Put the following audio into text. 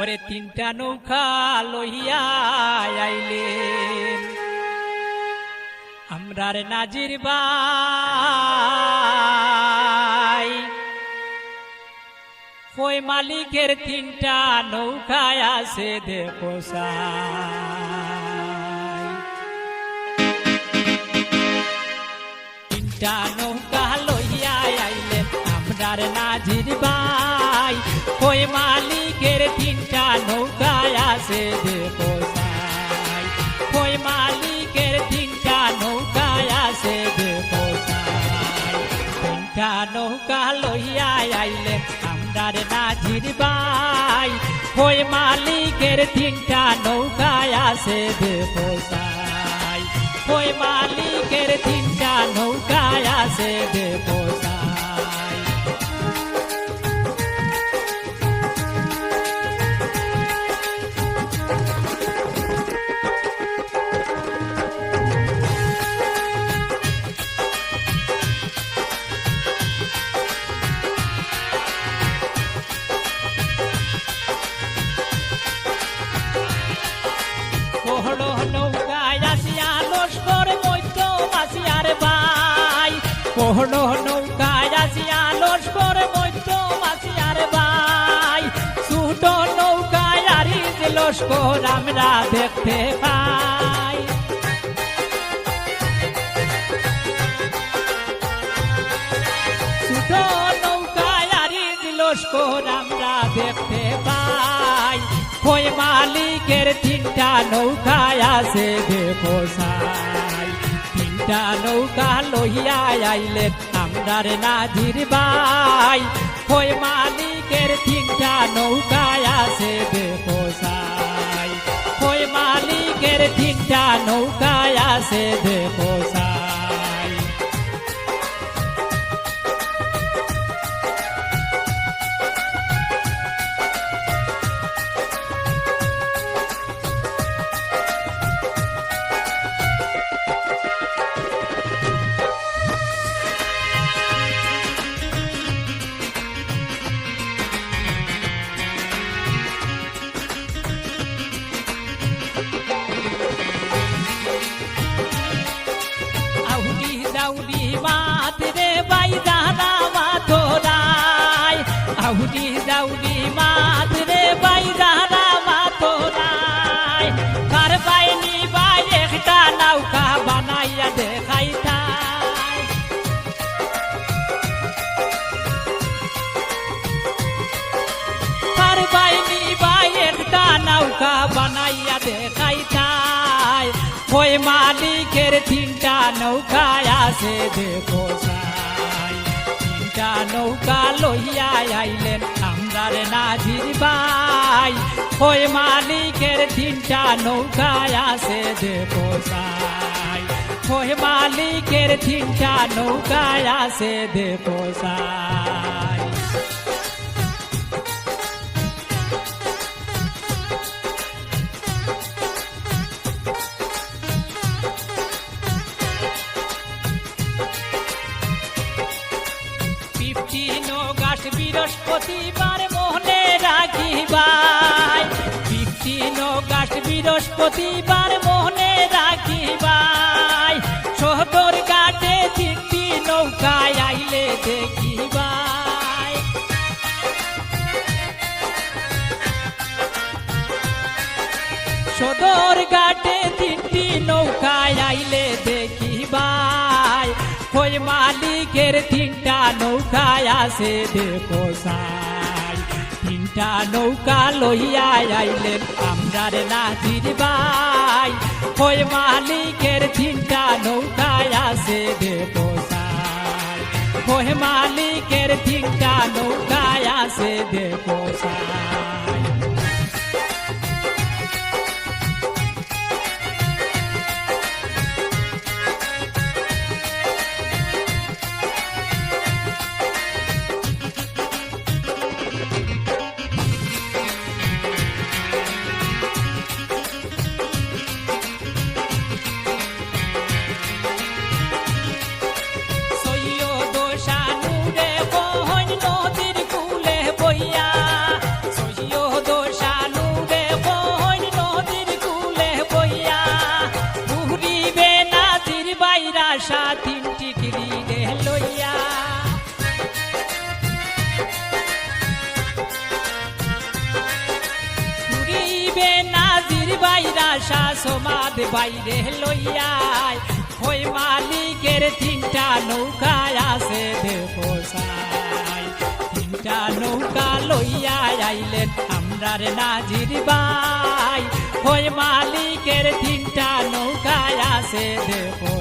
ওরে তিনটা নৌকা লইয়া আইলেন আমরার নাজির বাই ওই মালিকের তিনটা নৌকায় আছে সাই। তিনটা নৌকা ওই মালিকের তিনটা নৌকায় আছে সাই। ওই মালিকের তিনটা নৌকায় আছে সাই। তিনটা নৌকা লইয়া আইলেন আমরার নাজির বাই ওই মালিকের তিনটা নৌকায় আছে সাই। ওই মালিকের তিনটা নৌকায় আছে দেখো কোহলো নৌকায় আসিয়া লস্কর মৈত্র মাসিয়ার ভাই কোহলো নৌকায় আসিয়া লস্কর মৈত্র মাসিয়ার ভাই ছোট নৌকায় আরিস লস্কর আমরা দেখতে পাই ছোট নৌকায় আরিস লস্কর নৌকায় আছে দেখো সাই তিনটা নৌকা লইয়া আইলেন আমরার নাজির বাই। ওই মালিকের তিনটা নৌকায় আছে দেখো সাই ওই মালিকের তিনটা নৌকায় আছে দেখো সাই আউডি দাউডি মাত রে বাই দানা মাথোরাই কার বাইনি বাই একটা নৌকা বানাইয়া দেখাইতাই কার বাইনি বাই একটা নৌকা বানাইয়া দেখাইতাই ওই মালিকের তিনটা নৌকায় আছে দেখো সাই তিনটা নৌকা লইয়া আইলেন। আমরার নাজির ভাই, ওই মালিকের তিনটা নৌকায় আছে সাই ওই মালিকের তিনটা নৌকায় আছে দেখো অগাস্ট বৃহস্পতিবার মোহনে রাখিবাই। অগাস্ট বৃহস্পতিবার মোহনে রাখিবাই। সদর ঘাটে তিনটি নৌকায় আইলে দেখিবাই। সদর ঘাটে তিনটি নৌকায় আইলে মালিকের তিনটা নৌকায় আছে দেখো সাই তিনটা নৌকা লইয়া আইলেন আমরার নাজির বাই ওই মালিকের তিনটা নৌকায় আছে দেখো সাই ওই মালিকের তিনটা নৌকায় আছে দেখো নাজির বাইরা শাসমাদ বাইরে লইয়াই। ওই মালিকের তিনটা নৌকায় আছে দেখো সাই তিনটা নৌকা লইয়া আইলেন আমরার নাজির বাই ওই মালিকের তিনটা নৌকায় আছে দেখো